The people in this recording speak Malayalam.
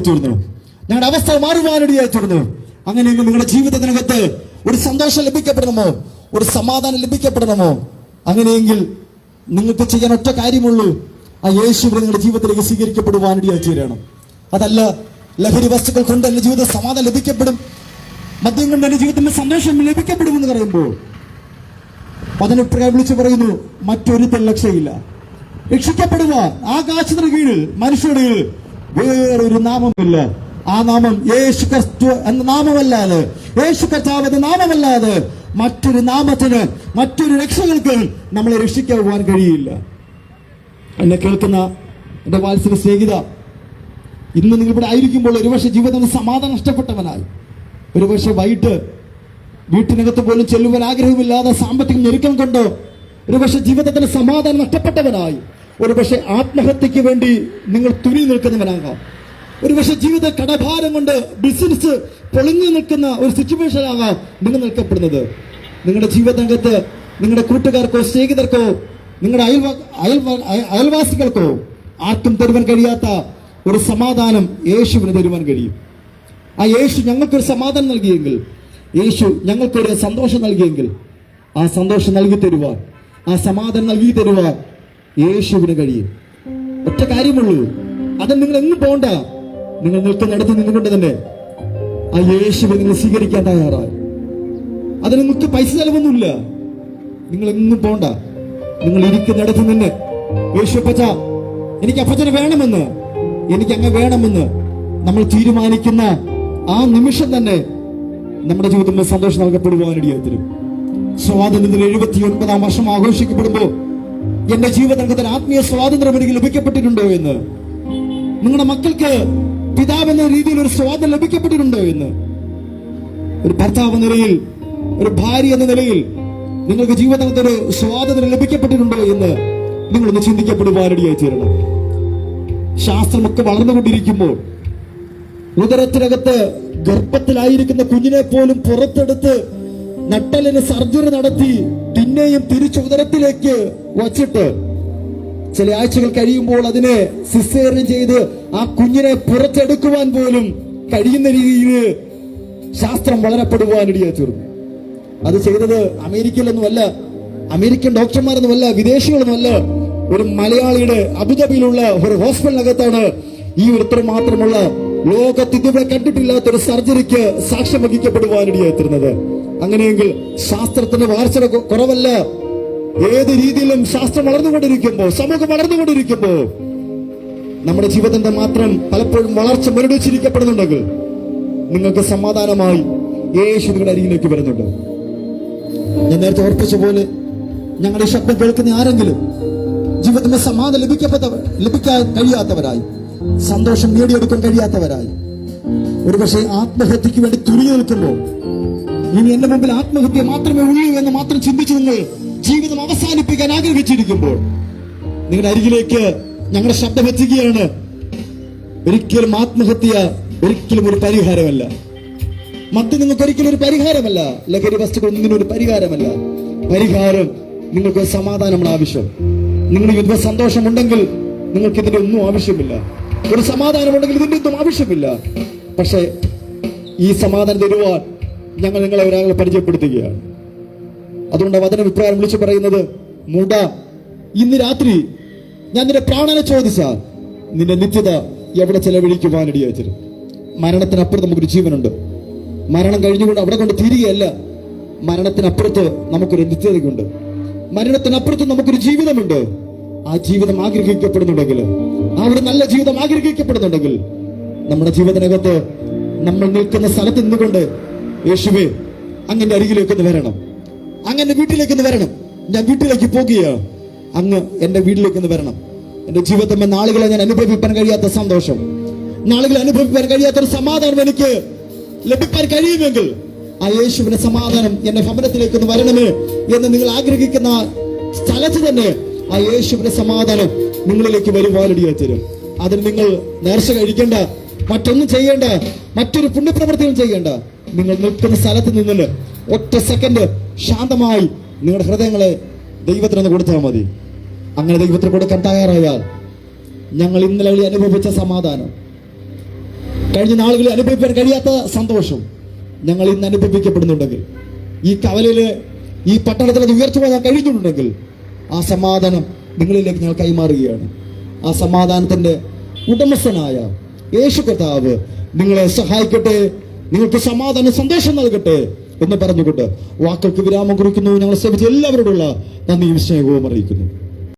തീർന്നു. ഞങ്ങളുടെ അവസ്ഥ മാറുവാനിടയായി തീർന്നു. അങ്ങനെയെങ്കിൽ നിങ്ങളുടെ ജീവിതത്തിനകത്ത് ഒരു സന്തോഷം ലഭിക്കപ്പെടണമോ? ഒരു സമാധാനം ലഭിക്കപ്പെടണമോ? അങ്ങനെയെങ്കിൽ നിങ്ങൾക്ക് ചെയ്യാൻ ഒറ്റ കാര്യമുള്ളൂ. ആ യേശുവിനെ നിങ്ങളുടെ ജീവിതത്തിലേക്ക് സ്വീകരിക്കപ്പെടുവാനിടയായി തീരണം. അതല്ല ലഹരി വസ്തുക്കൾ കൊണ്ട് എന്റെ ജീവിതത്തിൽ സമാധാനം ലഭിക്കപ്പെടും. മദ്യം കൊണ്ട് എന്റെ ജീവിതത്തിൽ സന്തോഷം ലഭിക്കപ്പെടുമെന്ന് പറയുമ്പോൾ പതിനെട്ട് വിളിച്ചു പറയുന്നു മറ്റൊരു തെല്ലക്ഷയില്ല. രക്ഷിക്കപ്പെടുവാൻ ആകാശത്തിന് കീഴിൽ മനുഷ്യരുടെ കീഴിൽ വേറൊരു നാമമില്ല. ആ നാമം യേശു ക്രിസ്തു എന്ന നാമമല്ലാതെ യേശു കർത്താവ് എന്ന നാമമല്ലാതെ മറ്റൊരു നാമത്തിന് മറ്റൊരു രക്ഷകൾക്ക് നമ്മളെ രക്ഷിക്കുവാൻ കഴിയില്ല. എന്നെ കേൾക്കുന്ന എന്റെ വാത്സല്യ സ്നേഹിത ഇന്ന് നിങ്ങൾ ഇവിടെ ആയിരിക്കുമ്പോൾ ഒരുപക്ഷെ ജീവിതം സമാധാനം നഷ്ടപ്പെട്ടവനായി. ഒരുപക്ഷെ വൈകിട്ട് വീട്ടിനകത്ത് പോലും ചെല്ലുവാൻ ആഗ്രഹമില്ലാതെ സാമ്പത്തിക ഞെരുക്കം കൊണ്ടോ ഒരുപക്ഷെ ജീവിതത്തിന് സമാധാനം നഷ്ടപ്പെട്ടവനായി. ഒരുപക്ഷെ ആത്മഹത്യക്ക് വേണ്ടി നിങ്ങൾ തുനി നിൽക്കുന്നവനാകാം. ഒരുപക്ഷെ ജീവിത കടഭാരം കൊണ്ട് ബിസിനസ് പൊളിഞ്ഞു നിൽക്കുന്ന ഒരു സിറ്റുവേഷനാകാം നിങ്ങൾ നിൽക്കപ്പെടുന്നത്. നിങ്ങളുടെ ജീവിതരംഗത്ത് നിങ്ങളുടെ കൂട്ടുകാർക്കോ സ്നേഹിതർക്കോ നിങ്ങളുടെ അയൽവാ അയൽവാ അയൽവാസികൾക്കോ ആർക്കും തരുവാൻ കഴിയാത്ത ഒരു സമാധാനം യേശുവിന് തരുവാൻ കഴിയും. ആ യേശു ഞങ്ങൾക്കൊരു സമാധാനം നൽകിയെങ്കിൽ യേശു ഞങ്ങൾക്കൊരു സന്തോഷം നൽകിയെങ്കിൽ ആ സന്തോഷം നൽകി തരുവാൻ ആ സമാധാനം നൽകി തരുവാൻ യേശുവിന് കഴിയും. ഒറ്റ കാര്യമുള്ളൂ. അത് നിങ്ങൾ എങ്ങും പോണ്ട നിങ്ങൾ നിൽക്കുന്നിടത്ത് നിന്നുകൊണ്ട് തന്നെ ആ യേശുവിനെ നിങ്ങൾ സ്വീകരിക്കാൻ തയ്യാറായി. അതിന് നിങ്ങൾക്ക് പൈസ ചെലവൊന്നുമില്ല. നിങ്ങൾ എങ്ങും പോണ്ട നിങ്ങൾ ഇരിക്കുന്നിടത്ത് നിന്ന് യേശു അപ്പച്ച എനിക്ക് അപ്പച്ചനെ വേണമെന്ന് എനിക്ക് അങ്ങ് വേണമെന്ന് നമ്മൾ തീരുമാനിക്കുന്ന ആ നിമിഷം തന്നെ നമ്മുടെ ജീവിതത്തിൽ സന്തോഷം നൽകപ്പെടുവാനിടയാത്തിരും സ്വാതന്ത്ര്യത്തിന് എഴുപത്തി ഒൻപതാം വർഷം ആഘോഷിക്കപ്പെടുമ്പോൾ എന്റെ ജീവിതത്തിൽ ആത്മീയ സ്വാതന്ത്ര്യം എനിക്ക് ലഭിക്കപ്പെട്ടിട്ടുണ്ടോ എന്ന്? നിങ്ങളുടെ മക്കൾക്ക് പിതാവ് എന്ന രീതിയിൽ ഒരു സ്വാതന്ത്ര്യം ലഭിക്കപ്പെട്ടിട്ടുണ്ടോ എന്ന്? ഒരു ഭർത്താവ് നിലയിൽ ഒരു ഭാര്യ എന്ന നിലയിൽ നിങ്ങൾക്ക് ജീവിതത്തിൽ ഒരു സ്വാതന്ത്ര്യം ലഭിക്കപ്പെട്ടിട്ടുണ്ടോ എന്ന് നിങ്ങളൊന്ന് ചിന്തിക്കപ്പെടുവാനിടയായി തീരണം ശാസ്ത്രമൊക്കെ വളർന്നുകൊണ്ടിരിക്കുമ്പോൾ ഉദരത്തിനകത്ത് ഗർഭത്തിലായിരിക്കുന്ന കുഞ്ഞിനെ പോലും പുറത്തെടുത്ത് നട്ടലിന് സർജറി നടത്തി പിന്നെയും തിരിച്ചു ഉദരത്തിലേക്ക് വച്ചിട്ട് ചില ആഴ്ചകൾ കഴിയുമ്പോൾ അതിനെ സിസേറിയൻ ചെയ്ത് ആ കുഞ്ഞിനെ പുറത്തെടുക്കുവാൻ പോലും കഴിയുന്ന രീതിയിൽ ശാസ്ത്രം വളരപ്പെടുവാനിടയാ തീർന്നു. അത് ചെയ്തത് അമേരിക്കയിലൊന്നുമല്ല അമേരിക്കൻ ഡോക്ടർമാരൊന്നുമല്ല വിദേശികളൊന്നുമല്ല ഒരു മലയാളിയുടെ അബുദാബിയിലുള്ള ഒരു ഹോസ്പിറ്റലിനകത്താണ് ഈ ഒരുത്തരം മാത്രമുള്ള ലോകത്ത് ഇതുവരെ കണ്ടിട്ടില്ലാത്ത ഒരു സർജറിക്ക് സാക്ഷ്യം വഹിക്കപ്പെടുവാനിടയായിത്തീരുന്നത് അങ്ങനെയെങ്കിൽ ശാസ്ത്രത്തിന്റെ വളർച്ച കുറവല്ല. ഏത് രീതിയിലും ശാസ്ത്രം വളർന്നുകൊണ്ടിരിക്കുമ്പോ സമൂഹം വളർന്നുകൊണ്ടിരിക്കുമ്പോ നമ്മുടെ ജീവിതത്തിന്റെ മാത്രം പലപ്പോഴും വളർച്ച മുരടിച്ചിരിക്കപ്പെടുന്നുണ്ടെങ്കിൽ നിങ്ങൾക്ക് സമാധാനമായി യേശു നിങ്ങളുടെ അരികിലേക്ക് വരുന്നുണ്ട്. ഞാൻ നേരത്തെ ഓർപ്പിച്ച പോലെ ഞങ്ങളുടെ ശബ്ദം കേൾക്കുന്ന ആരെങ്കിലും ജീവിതത്തിന് സമാധാനം ലഭിക്കപ്പെട്ടവർ ലഭിക്കാൻ കഴിയാത്തവരായി സന്തോഷം നേടിയെടുക്കാൻ കഴിയാത്തവരായി ഒരുപക്ഷെ ആത്മഹത്യക്ക് വേണ്ടി തുരി നിൽക്കുമ്പോൾ ഇനി എന്റെ മുമ്പിൽ ആത്മഹത്യ മാത്രമേ ഉള്ളൂ എന്ന് മാത്രം ചിന്തിച്ച് നിങ്ങൾ ജീവിതം അവസാനിപ്പിക്കാൻ ആഗ്രഹിച്ചിരിക്കുമ്പോൾ നിങ്ങളുടെ അരികിലേക്ക് ഞങ്ങളുടെ ശബ്ദം എത്തിക്കുകയാണ് ഒരിക്കലും ആത്മഹത്യ ഒരിക്കലും ഒരു പരിഹാരമല്ല. മറ്റു നിങ്ങൾക്ക് ഒരിക്കലും ഒരു പരിഹാരമല്ല. ലഹരി വസ്തുക്കൾ ഒന്നിനും ഒരു പരിഹാരമല്ല. പരിഹാരം നിങ്ങൾക്ക് സമാധാനമാണ് ആവശ്യം. നിങ്ങൾ യുദ്ധ സന്തോഷമുണ്ടെങ്കിൽ നിങ്ങൾക്ക് ഇതിന്റെ ഒന്നും ആവശ്യമില്ല. ഒരു സമാധാനമുണ്ടെങ്കിൽ ഇതിന്റെ ഒന്നും ആവശ്യമില്ല. പക്ഷേ ഈ സമാധാനം തരുവാൻ ഞങ്ങൾ നിങ്ങളെ ഒരാളെ പരിചയപ്പെടുത്തുകയാണ്. അതുകൊണ്ട് വചന വിപ്രകാരം വിളിച്ചു പറയുന്നത് മുട ഇന്ന് രാത്രി ഞാൻ നിന്റെ പ്രാണനെ ചോദിച്ചാൽ നിന്റെ നിത്യത എവിടെ ചെലവഴിക്കുവാനിടയായി മരണത്തിനപ്പുറത്ത് നമുക്കൊരു ജീവനുണ്ട്. മരണം കഴിഞ്ഞുകൊണ്ട് അവിടെ കൊണ്ട് തീരുകയല്ല. മരണത്തിനപ്പുറത്ത് നമുക്കൊരു നിത്യതയുണ്ട്. മരണത്തിനപ്പുറത്ത് നമുക്കൊരു ജീവിതമുണ്ട്. ആ ജീവിതം ആഗ്രഹിക്കപ്പെടുന്നുണ്ടെങ്കിൽ ആ ഒരു നല്ല ജീവിതം ആഗ്രഹിക്കപ്പെടുന്നുണ്ടെങ്കിൽ നമ്മുടെ ജീവിതത്തിനകത്ത് നമ്മൾ നിൽക്കുന്ന സ്ഥലത്ത് നിന്നുകൊണ്ട് യേശുവേ അങ്ങന്റെ അരികിലേക്ക് ഒന്ന് വരണം. അങ്ങന്റെ വീട്ടിലേക്ക് ഒന്ന് വരണം. ഞാൻ വീട്ടിലേക്ക് പോകുകയാണ് അങ്ങ് എന്റെ വീട്ടിലേക്ക് ഒന്ന് വരണം. എന്റെ ജീവിതത്തിൽ നാളുകളെ ഞാൻ അനുഭവിക്കാൻ കഴിയാത്ത സന്തോഷം. നാളുകളെ അനുഭവിക്കാൻ കഴിയാത്ത ഒരു സമാധാനം എനിക്ക് ലഭിക്കാൻ കഴിയുമെങ്കിൽ ആ യേശുവിന്റെ സമാധാനം എന്റെ ഭവനത്തിലേക്ക് ഒന്ന് വരണമേ എന്ന് നിങ്ങൾ ആഗ്രഹിക്കുന്ന സ്ഥലത്ത് തന്നെ ആ യേശുവിന്റെ സമാധാനം നിങ്ങളിലേക്ക് വരുവാനടിയായി തരും. അതിന് നിങ്ങൾ നേർച്ച കഴിക്കേണ്ട മറ്റൊന്നും ചെയ്യേണ്ട മറ്റൊരു പുണ്യപ്രവർത്തിയും ചെയ്യേണ്ട. നിങ്ങൾ നിൽക്കുന്ന സ്ഥലത്ത് നിന്ന് ഒറ്റ സെക്കൻഡ് ശാന്തമായി നിങ്ങളുടെ ഹൃദയങ്ങളെ ദൈവത്തിനൊന്ന് കൊടുത്താൽ മതി. അങ്ങനെ ദൈവത്തിന് കൊടുക്കാൻ തയ്യാറായാൽ ഞങ്ങൾ ഇന്നലെ അനുഭവിച്ച സമാധാനം. കഴിഞ്ഞ നാളുകളിൽ അനുഭവിക്കാൻ കഴിയാത്ത സന്തോഷം ഞങ്ങൾ ഇന്ന് അനുഭവിക്കപ്പെടുന്നുണ്ടെങ്കിൽ ഈ കവലയിൽ ഈ പട്ടണത്തിൽ അത് ഉയർച്ച പോകാൻ കഴിഞ്ഞിട്ടുണ്ടെങ്കിൽ ആ സമാധാനം നിങ്ങളിലേക്ക് ഞങ്ങൾ കൈമാറുകയാണ്. ആ സമാധാനത്തിന്റെ ഉടമസ്ഥനായ യേശു കർത്താവ് നിങ്ങളെ സഹായിക്കട്ടെ നിങ്ങൾക്ക് സമാധാന സന്ദേശം നൽകട്ടെ എന്ന് പറഞ്ഞുകൊണ്ട് വാക്കൾക്ക് വിരാമം കുറിക്കുന്നു. ഞങ്ങൾ സേവിച്ച എല്ലാവരോടുള്ള നന്ദിയും സ്നേഹവും അറിയിക്കുന്നു.